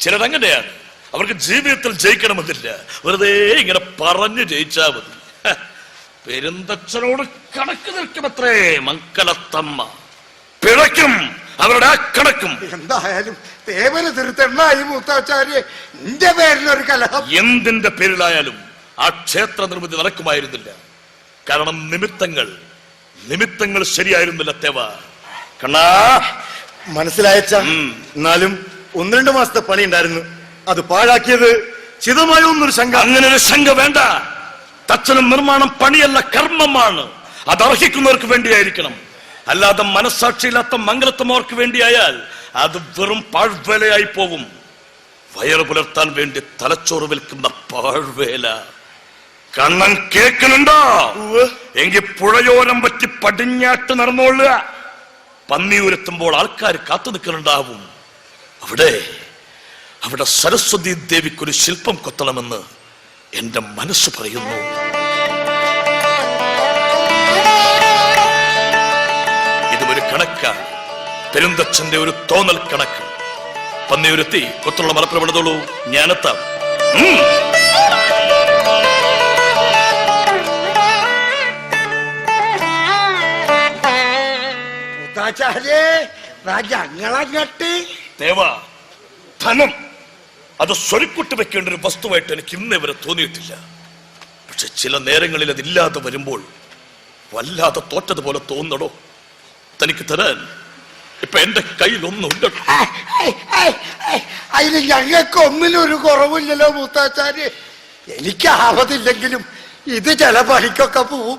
ചിലരങ്ങനെയാണ് അവർക്ക് ജീവിതത്തിൽ ജയിക്കണമെന്നില്ല. വെറുതെ ഇങ്ങനെ പറഞ്ഞു ജയിച്ചാ മതി. പെരുന്തച്ചനോട് പെരുന്തച്ഛനോട് കണക്ക് നിൽക്കുമത്രേ മംഗലത്തമ്മ. പിഴയ്ക്കും അവരുടെ ആ കണക്കും. എന്തായാലും തേവന് തിരുത്തണ്ണായി മൂത്താച്ചാര്യ എന്റെ പേരിലൊരു കലഹം. എന്തിന്റെ പേരിലായാലും ആ ക്ഷേത്ര നിർമ്മിതി നടക്കുമായിരുന്നില്ല. കാരണം നിമിത്തങ്ങൾ നിമിത്തങ്ങൾ ശരിയായിരുന്നില്ല തേവ. കണ്ണാ. മനസ്സിലായച്ച. എന്നാലും ഒന്ന് രണ്ട് മാസത്തെ പണി ഉണ്ടായിരുന്നു. അത് പാഴാക്കിയത് ചിതമായ ഒന്നൊരു ശങ്ക അങ്ങനെ ഒരു ശങ്ക വേണ്ട. തച്ചനും നിർമ്മാണം പണിയല്ല കർമ്മമാണ്. അത് അർഹിക്കുന്നവർക്ക് വേണ്ടിയായിരിക്കണം. അല്ലാതെ മനസ്സാക്ഷിയില്ലാത്ത മംഗലത്തമ്മർക്ക് വേണ്ടിയായാൽ അത് വെറും പാഴ്വേലയായി പോകും. വയറ് പുലർത്താൻ വേണ്ടി തലച്ചോറ് വിൽക്കുന്ന പാഴ്വേല. കണ്ണൻ കേൾക്കുന്നുണ്ടോ എങ്കിൽ പുഴയോരം പറ്റി പടിഞ്ഞാട്ട് നടന്നോളുക. പന്നിയൂരെത്തുമ്പോൾ ആൾക്കാർ കാത്തു നിൽക്കുന്നുണ്ടാവും അവിടെ അവിടെ സരസ്വതി ദേവിക്കൊരു ശില്പം കൊത്തണമെന്ന് എന്റെ മനസ്സ് പറയുന്നു. ഇതുമൊരു ഒരു കണക്കാണ് പെരുന്തച്ഛന്റെ ഒരു തോന്നൽ കണക്ക്. പന്നിയൊരുത്തി കൊത്തുള്ള മലപ്രവണതോളൂ ഞാനെത്താം. ഞങ്ങളങ്ങട്ട് ദേവ ധനം. അത് സ്വരുക്കൂട്ട് വെക്കേണ്ട ഒരു വസ്തുവായിട്ട് എനിക്ക് ഇന്നേ വരെ തോന്നിയിട്ടില്ല. പക്ഷെ ചില നേരങ്ങളിൽ അതില്ലാതെ വരുമ്പോൾ വല്ലാതെ തോറ്റതുപോലെ തോന്നടോ തനിക്ക് തരാൻ ഇപ്പൊ എന്റെ കയ്യിൽ ഒന്നുണ്ട് അതിന് ഞങ്ങൾക്ക് ഒന്നിനും ഒരു കുറവില്ലല്ലോ മൂത്താച്ചാര്. എനിക്ക് ആവതില്ലെങ്കിലും ഇത് ചില പണിക്കൊക്കെ പോവും.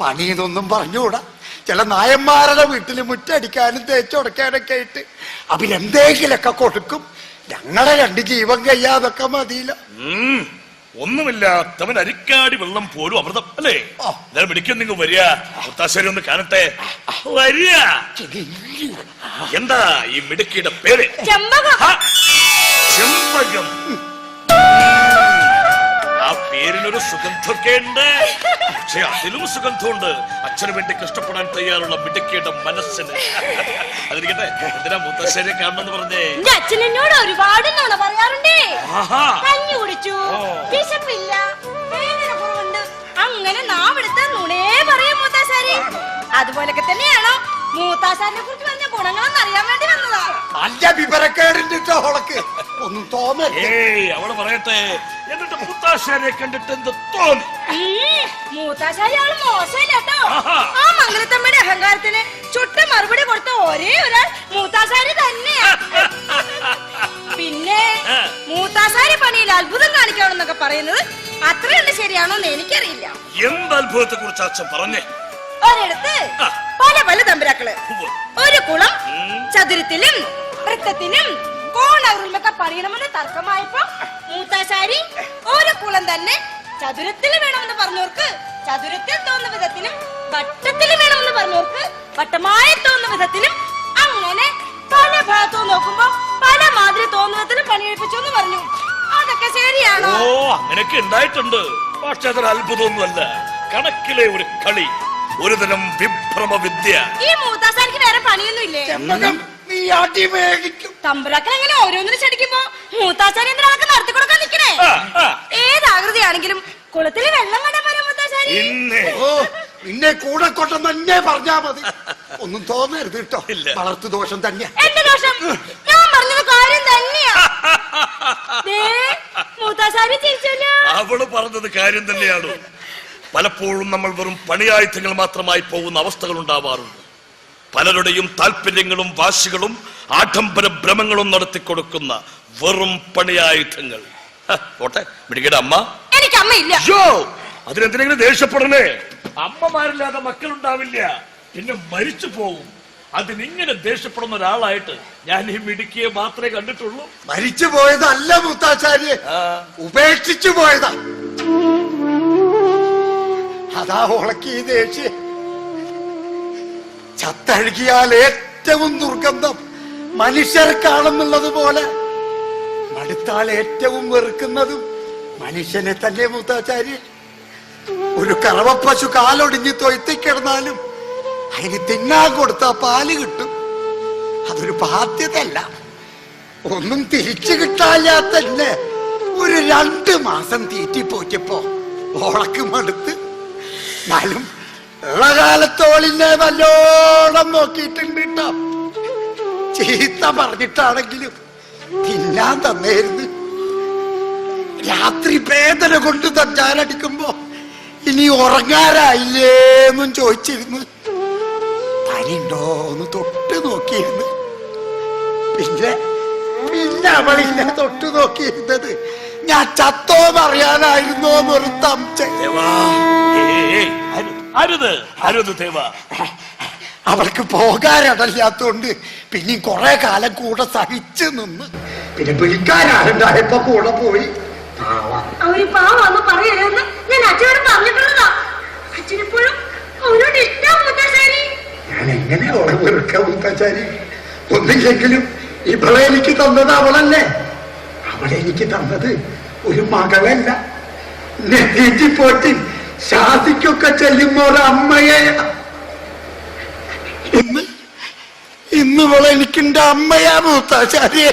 പണി ഇതൊന്നും പറഞ്ഞുകൂടാ. ചില നായന്മാരുടെ വീട്ടിൽ മുറ്റടിക്കാനും തേച്ചുടക്കാനൊക്കെ ആയിട്ട്. അവരെന്തെങ്കിലൊക്കെ കൊടുക്കും. ഞങ്ങളെ രണ്ട് ജീവൻ കഴിയാതൊക്കെ മതിയില്ല. ഉം. ഒന്നുമില്ലാത്തവൻ അരിക്കാടി വെള്ളം പോലും അമൃതം അല്ലേ. ഞാൻ പിടിക്കും നിങ്ങൾ വരിക. മുത്താശ്ശേരി ഒന്ന് കാണട്ടെ. വരിക. എന്താ ഈ മിടുക്കിയുടെ പേര്! ചെമ്പകം. ആ പേരിനൊരു സുഗന്ധമൊക്കെ ഉണ്ട്. പക്ഷെ അതിലും സുഗന്ധമുണ്ട്. അച്ഛന് വേണ്ടി കഷ്ടപ്പെടാൻ തയ്യാറുള്ള മിടുക്കിയുടെ മനസ്സിന്. അതിരിക്കട്ടെ എന്തിനാ മുത്തശ്ശേരി കാണണമെന്ന് പറഞ്ഞേ? എന്റെ അച്ഛൻ എന്നോട് ഒരുപാട് നുണ പറയാറുണ്ടേ. ആഹാ. കഞ്ഞി കുടിച്ചു. വിശപ്പില്ല അങ്ങനെ നാവെടുത്ത നുണേ പറയും മുത്താശാരി. അതുപോലൊക്കെ തന്നെയാണോ മൂത്താശാരിനെ കുറിച്ച് പറഞ്ഞ ഗുണങ്ങളൊന്നും അറിയാൻ വേണ്ടി വന്നതാ. അല്ല വിവരക്കേടിന്റെ ഹോളക്ക്. ഒന്നും തോന്നരുത്. ഏയ് അവൾ പറയട്ടെ. എന്നിട്ട് മുത്താശ്ശേരിയെ കണ്ടിട്ട് എന്ത് തോന്നി ആൾ മോശമില്ല കേട്ടോ ആഹാ. ആ മംഗലത്തമ്മയുടെ അഹങ്കാരത്തിന് ചുട്ട മറുപടി കൊടുത്ത ഒരേ ഒരാൾ മൂത്താശാരി തന്നെ പിന്നെ ആ. മൂത്താശാരി പണിയിൽ അത്ഭുതം കാണിക്കണമെന്നൊക്കെ പറയുന്നത് അത്രയുണ്ട് ശരിയാണോ എന്ന് എനിക്കറിയില്ല എന്ത് അത്ഭുതത്തെ കുറിച്ച് അച്ഛൻ പറഞ്ഞേ ഒരിടത്ത് ആ. പല പല തമ്പുരാക്കൾ ഉവ്വ്. ഒരു കുളം ഉം. ചതുരത്തിലും വൃത്തത്തിലും കോണവറിലൊക്കെ പണിയണമെന്ന് തർക്കമായപ്പോ മൂത്താശാരി ഒരു കുളം തന്നെ ചതുരത്തിൽ വേണമെന്ന് പറഞ്ഞവർക്ക് ചതുരത്തിൽ തോന്നുന്ന വിധത്തിലും വട്ടത്തിൽ വേണമെന്ന് പറഞ്ഞവർക്ക് വട്ടമായി തോന്നുന്ന വിധത്തിലും അങ്ങനെ പല ഭാഗത്തും നോക്കുമ്പോ പല മാതിരി തോന്നുന്ന വിധത്തിലും പണിയെടുപ്പിച്ചു എന്ന് പറഞ്ഞു. അതൊക്കെ ശരിയാണോ? ഓ അങ്ങനെയൊക്കെ ഉണ്ടായിട്ടുണ്ട്. പക്ഷെ അതൊരു അത്ഭുതമൊന്നുമല്ല. കണക്കിലെ ഒരു കളി ഒരു തരം വിഭ്രമ വിദ്യ ഈ മൂത്താശാരിക്ക് വേറെ പണിയൊന്നും ഇല്ലേ ചെമ്പകം. നീ ഓരോന്നിനും ചടിക്കുമ്പോ മൂത്താശാരി എന്തിനാൾക്ക് നടത്തി കൊടുക്കാൻ നിക്കണേ ഏതാകൃതിയാണെങ്കിലും കുളത്തിൽ വെള്ളം മൂത്താശാരി ഇന്ന്. ഓ നിന്നെ കൂടെ കൊട്ടം തന്നെ പറഞ്ഞാ മതി. ഒന്നും തോന്നരുത് കേട്ടോ. വളർത്തു ദോഷം തന്നെയാ. എന്റെ ദോഷം? ഞാൻ പറഞ്ഞത് കാര്യം തന്നെയാ. ദേ, മൂത്താശാരി ചിരിച്ചല്ലോ. അവൾ പറഞ്ഞത് കാര്യം തന്നെയാണ്. പലപ്പോഴും നമ്മൾ വെറും പണിയായുധങ്ങൾ മാത്രമായി പോകുന്ന അവസ്ഥകൾ ഉണ്ടാവാറുണ്ട്. പലരുടെയും താല്പര്യങ്ങളും വാശികളും ആഡംബര ഭ്രമങ്ങളും നടത്തി കൊടുക്കുന്ന വെറും പണിയായുധങ്ങൾ. ഹ, പോട്ടെ മിടികയുടെ അമ്മ. എനിക്ക് അമ്മയില്ല. അയ്യോ അതിനെന്തിനെങ്കിലും ദേഷ്യപ്പെടണേ. അമ്മമാരില്ലാതെ മക്കളുണ്ടാവില്ല. പിന്നെ മരിച്ചു പോകും അതിനിങ്ങനെ ദേഷ്യപ്പെടുന്ന ഒരാളായിട്ട് ഞാൻ ഈ മിടുക്കിയെ മാത്രമേ കണ്ടിട്ടുള്ളൂ. മരിച്ചു പോയതല്ല മുത്താചാര്യ ഉപേക്ഷിച്ചു പോയതാ. അതാ ഉളക്കി ദേഷ്യം. ചത്തഴുകിയാൽ ഏറ്റവും ദുർഗന്ധം മനുഷ്യർക്കാണെന്നുള്ളത് പോലെ. മടുത്താൽ ഏറ്റവും വെറുക്കുന്നതും മനുഷ്യനെ തന്നെ മൂത്താചാര്യ ഒരു കറവപ്പശു കാലൊടിഞ്ഞ് തൊയ്ത്തിക്കിടന്നാലും അതിന് തിന്നാൻ കൊടുത്താ പാൽ കിട്ടും. അതൊരു ബാധ്യതയല്ല. ഒന്നും തിരിച്ചു കിട്ടാല്ലാത്തന്നെ ഒരു രണ്ട് മാസം തീറ്റിപ്പോറ്റപ്പോ ഓളക്ക് മടുത്ത്. എന്നാലും ഉള്ള കാലത്തോളിനെ നല്ലോണം നോക്കിയിട്ടുണ്ട് ചീത്ത പറഞ്ഞിട്ടാണെങ്കിലും തിന്നാൻ തന്നേരുന്നു. രാത്രി വേദന കൊണ്ട് തഞ്ചാനടിക്കുമ്പോ ഇനി ഉറങ്ങാറായില്ലേന്നും ചോദിച്ചിരുന്നു. തനിണ്ടോന്ന് തൊട്ട് നോക്കിയിരുന്നു. പിന്നെ പിന്നെ അവളില്ല തൊട്ട് നോക്കിയിരുന്നത് ഞാൻ ചത്തോ എന്നൊരു തംച്ച ചെയ്യവാ അരുത്, അരുത് ദേവ. അവൾക്ക് പോകാനിടല്ലാത്തോണ്ട് പിന്നെ കുറെ കാലം കൂടെ സഹിച്ചു നിന്ന്. പിന്നെ വിളിക്കാനാരുണ്ടായപ്പോ കൂടെ പോയി. അവർ പാവാന്ന് പറയരുതെന്ന് ഞാൻ അച്ഛനോട് പറഞ്ഞിട്ടുള്ളതാ. അച്ഛനിപ്പോഴും അവരോട് ഇഷ്ടം മുത്തശ്ശേരി. ഞാൻ എങ്ങനെ അവളെ വെറുക്ക ഒന്നില്ലെങ്കിലും ഇവളെ എനിക്ക് തന്നത് അവളല്ലേ? അവളെ എനിക്ക് തന്നത് ഒരു മകളല്ല. നെറ്റീറ്റി പോറ്റി ശാദിക്കൊക്കെ ചെല്ലുമ്പോ അമ്മയെ ഇന്ന് ഇന്ന് ഇവളെ എനിക്കെന്റെ അമ്മയാ മൂത്താശാരിയെ.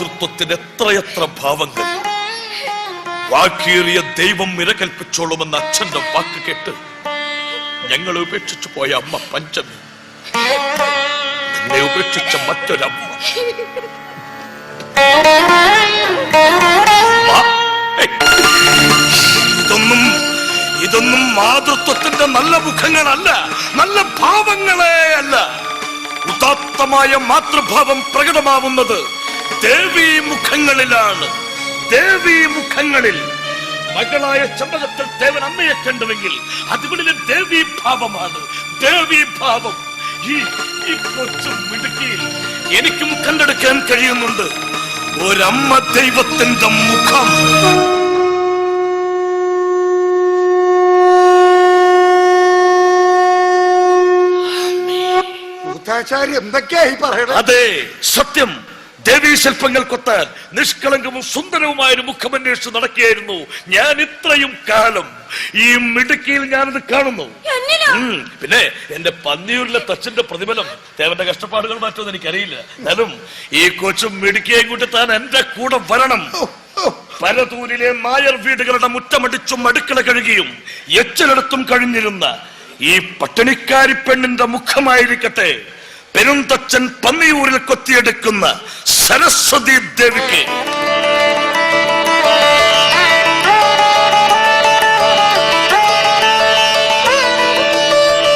മാതൃത്വത്തിന് എത്രയെത്ര ഭാവങ്ങൾ. വാക്കേറിയ ദൈവം ഇരകൽപ്പിച്ചോളുമെന്ന അച്ഛന്റെ വാക്ക് കേട്ട് ഞങ്ങൾ ഉപേക്ഷിച്ചു പോയ അമ്മ പഞ്ചമി. നിന്നെ ഉപേക്ഷിച്ച മറ്റൊരമ്മ. ഇതൊന്നും ഇതൊന്നും മാതൃത്വത്തിന്റെ നല്ല മുഖങ്ങളല്ല നല്ല ഭാവങ്ങളെ അല്ല. ഉദാത്തമായ മാതൃഭാവം പ്രകടമാവുന്നത് ദേവീ മുഖങ്ങളിലാണ്. ദേവീ മുഖങ്ങളിൽ മകളായ ചമ്പകത്തിൽ ദേവൻ അമ്മയെ കണ്ടുവെങ്കിൽ അതുകളിലെ ദേവി ഭാവമാണ്. ദേവി ഭാവം. ഈ ഈ കൊച്ചു മിടുക്കിയിൽ എനിക്കും കണ്ടെടുക്കാൻ കഴിയുന്നുണ്ട്. ഒരമ്മ ദൈവത്തിന്റെ മുഖം. എന്തൊക്കെയായി പറയണത് അതെ സത്യം. ദേവീ ശില്പങ്ങൾ കൊത്താൻ നിഷ്കളങ്കവും സുന്ദരവുമായ ഒരു മുഖമന്വേഷിച്ച് നടക്കുകയായിരുന്നു. ഞാൻ ഇത്രയും കാലം ഈ മിടുക്കിയിൽ ഞാനത് കാണുന്നു. പിന്നെ എന്റെ പന്നിയൂരിലെ തച്ചിന്റെ പ്രതിഫലം ദേവന്റെ കഷ്ടപ്പാടുകൾ മാറ്റുമെന്ന് എനിക്കറിയില്ല. എന്നാലും ഈ കൊച്ചും മിടുക്കിയെയും കൂട്ടി താൻ എന്റെ കൂടെ വരണം. പരതൂരിലെ നായർ വീടുകളുടെ മുറ്റമടിച്ചും അടുക്കള കഴുകിയും എച്ചിലെടുത്തും കഴിഞ്ഞിരുന്ന ഈ പട്ടിണിക്കാരി പെണ്ണിന്റെ മുഖമായിരിക്കട്ടെ. പെരുന്തച്ചൻ പന്നിയൂരിൽ കൊത്തിയെടുക്കുന്ന സരസ്വതി ദേവിക്ക്